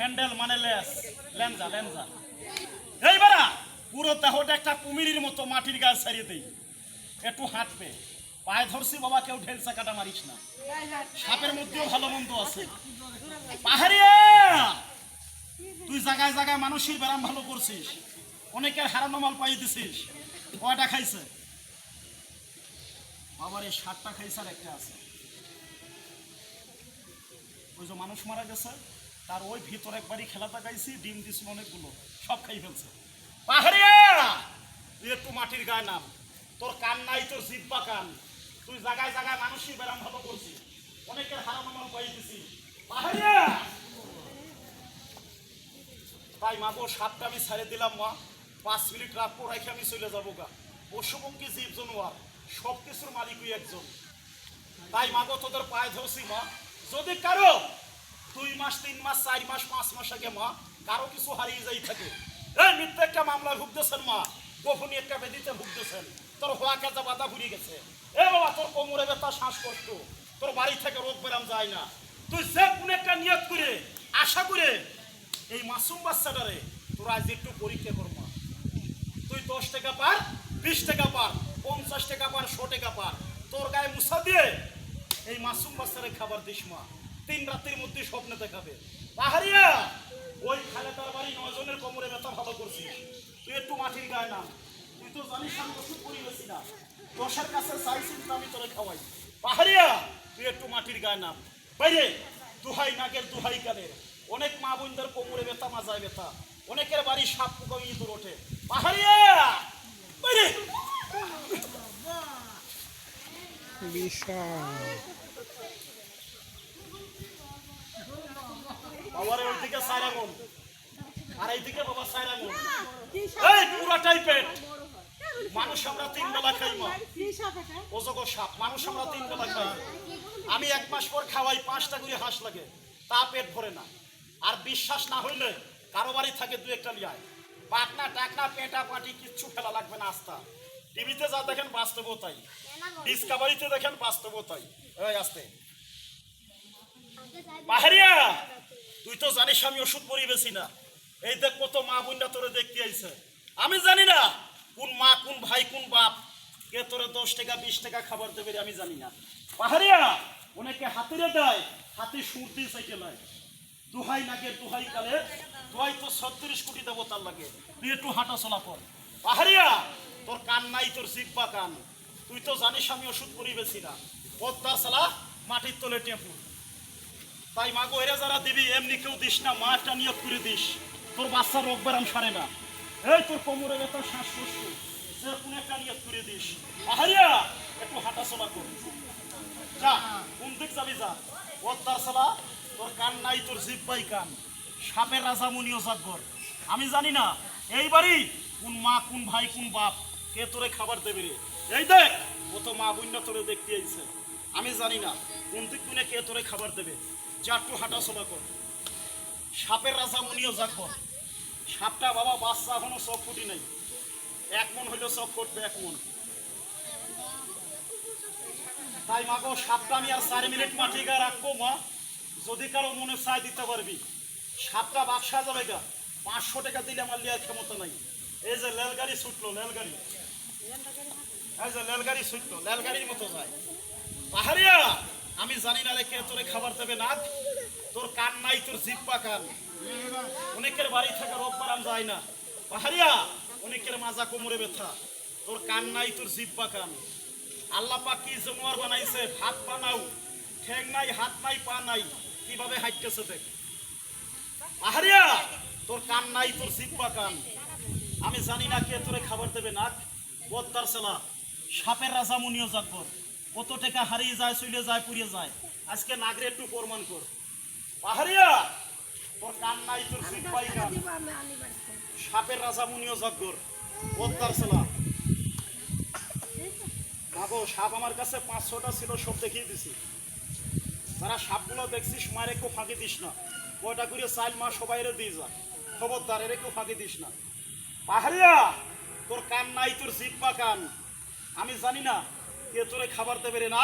Handle মানে less লেনজা লেনজা। এইবারা পুরো দেহটা একটা কুমিরির মতো মাটির গাছ ছাড়িয়ে দেই। একটু হাঁটবে। পায়ে ধরছি বাবা, কেউ ঢেল চাকাটা মারিস না। সাপের মধ্যেও ভালো মন্দ আছে। পাহাড়িয়া তুই জায়গায় জায়গায় মানুষের ব্যারাম ভালো করছিস। অনেকের হারানো মাল পাই দিছিস। কয়টা খাইছে? বাবার এই সাতটা খাইছে আর একটা আছে। ওই যে মানুষ মারা গেছে। তার ওই ভিতরে একবারই খেলাটা গাইছি, ডিম দিছিল অনেকগুলো, সব খাই ফেলছে। পাহাড়িয়া! একটু মাটির গায়ে নাম। তোর কান নাই, তোর জিব্বা কান। তুই জায়গায় জায়গায় মানুষই ব্যারাম ভালো করছিস। অনেকের হারানো মাল পাই দিছিস পাহাড়িয়া! তাই মা গো সাতটা আমি ছেড়ে দিলাম মা। পাঁচ মিনিট পর রেখে আমি চলে যাব গা। পশুপঙ্খী জীব, জানোয়ার, সব কিছুর মালিকই একজন। তাই মা গো, তোদের পায়ে ধরছি মা। যদি কারও দুই মাস, তিন মাস, চার মাস, পাঁচ মাস আগে মা কারও কিছু হারিয়ে যাই থাকে। এই মিথ্যে একটা মামলায় ভুগতেছেন মা। গোপনী একটা বেদিতে ভুগতেছেন। তোর হওয়া কাজা বাধা ঘুরিয়ে গেছে। এ বাবা, তোর কোমরে ব্যথা, শ্বাসকষ্ট। তোর বাড়ি থেকে রোগ বেরাম যায় না। তুই যে কোনো একটা নিয়ত করে, আশা করে এই মাসুম বাচ্চাটারে তোর আজ একটু পরীক্ষা কর মা। তুই দশ টাকা পার, বিশ টাকা পার, পঞ্চাশ টাকা পার, শো টাকা পার। তোর গায়ে মুসা দিয়ে এই মাসুম বাচ্চারে খাবার দিস মা। তিন রাত্রির মধ্যে স্বপ্নে দেখাবে। পাহাড়িয়া, ওই খালে তার বাড়ি নয় জনের কোমরে ব্যথা ভালো করছিস তুই একটু মাটির গায়ে নাম। তুই তো জানিস আমি ওষুধ পরিবেছি না। দশের কাছে চাইছিস না আমি তোরে খাওয়াই। পাহাড়িয়া, তুই একটু মাটির গায়ে নাম। বাইরে, দুহাই নাগের দুহাই কানের অনেক মা বোনদের কোমরে ব্যথা, মাজায় ব্যথা। অনেকের বাড়ি সাপ পোকা ইঁদুর ওঠে। পাহাড়িয়া! বাইরে! বিশাল। ওইদিকে সাইরা মন আর এইদিকে বাবা সাইরা এই পুরাটাই পেট মানুষ আমরা তিন বেলা খাই মা সাপ মানুষ আমরা তিন বেলা খাই। আমি এক মাস পর খাওয়াই পাঁচটা করে হাঁস লাগে। তা পেট ভরে না। আর বিশ্বাস না হইলে কারও বাড়ি থাকে দু একটা লিয়ায়। পাটনা টাকনা পেটা পাটি কিচ্ছু ফেলা লাগবে না আস্তা। টিভিতে যা দেখেন বাস্তব তাই। ডিসকাভারিতে দেখেন বাস্তব তাই। এই আসতে। পাহাড়িয়া তুই তো জানিস আমি ওষুধ পরিবেছি না। এই দেখ কত মা বোনরা তোরে দেখতে আইছে। আমি জানি না কোন মা, কোন ভাই, কোন বাপ কে তোরে দশ টাকা, বিশ টাকা খাবার দেবে আমি জানি না। পাহাড়িয়া, অনেকে হাতিরে দেয়, হাতি সুরতি চাইতে নয়। দুহাই নাগে দুহাই কালে, দুহাই তো ছত্রিশ কোটি দেবো তার লাগে। তুই একটু হাঁটা চলা কর পাহাড়িয়া, তোর কান নাই, তোর জিব্বা কান। তুই তো জানিস আমি ওষুধ পরিবেছি না। পদ্মা সালা মাটির তলে টেম্পু। তাই মাগো, এরা যারা দিবি, এমনি কেউ দিস না মাটা নিয়োগ করে দিস। তোর বাচ্চা রোগ বেরাম সারে না। এই তোর কোমরে ব্যথা, শ্বাসকষ্ট, যে কোনো একটা নিয়োগ করে দিস। আহারিয়া, একটু হাঁটা চলা কর। যা, কোন দিক যাবি যা। পদ্মার সালা তোর কান নাই, তোর জিব্বাই কান। সাপের রাজা মুনিও জাগর আমি জানি না এইবারই কোন মা, কোন ভাই, কোন বাপ, কে তোরে খাবার দেবে রে? এই দেখ, ও তো মা বোনরা তোরে দেখতে আইছে। আমি জানি না, কোন দিক কোনে কে তোরে খাবার দেবে। যা একটু হাঁটা চলা কর। সাপের রাজা মুনিও জাগর সাপটা বাবা বাচ্চা এখনও চোখ ফুটি নাই। এক মন হইল চোখ ফুটবে, এক মন। তাই মা গো, সাপটা আমি আর চার মিনিট মাটি গায়ে রাখব মা। যদি কারও মনে চাই দিতে পারবি। সাপটা বাক্সা যাবে গা। পাঁচশো টাকা দিলে আমার লিয়ার ক্ষমতা নাই। এই যে রেলগাড়ি ছুটলো, রেলগাড়ি। এই যে রেলগাড়ি ছুটলো, রেলগাড়ির মতো যায়। পাহাড়িয়া! আমি জানি না রে কে তোরে খাবার দেবে না। তোর কান নাই, তোর জিব্বা কান। অনেকের বাড়ি থেকে রোগ বারাম যায় না। পাহাড়িয়া, অনেকের মাজা কোমরে ব্যথা। তোর কান নাই, তোর জিব্বা কান। আল্লাহ পাক কি বানাইছে? হাত পা নাও ঠ্যাং নাই, হাত নাই, পা নাই। কীভাবে হাঁটতেছে দেখ। পাহাড়িয়া, তোর কান নাই, তোর জিব্বা কান। আমি জানি না কে তোরে খাবার দেবে না। বদ্দার সেলা, সাপের রাজা মুনিও জাগর কত টাকা হারিয়ে যায়, চলে যায়, পুড়ে যায়। আজকে নাগরে একটু প্রমাণ কর। পাহাড়িয়া, তোর কান নাই তোর সাপের রাজা মুনিও জাগর বদ্দার সেলা মাগো সাপ আমার কাছে পাঁচশোটা ছিল, সব দেখিয়ে দিছি। যারা সাপগুলো দেখছিস মারে কেউ ফাঁকি দিস না। কয়টা করে চাইল মা, সবাই দিয়ে যা। খবরদার, এরে কেউ ফাঁকি দিস না। পাহাড়িয়া, তোর কান নাই তোর জিব্বা কান। আমি জানি না কে তোরে খাবার দেবে রে না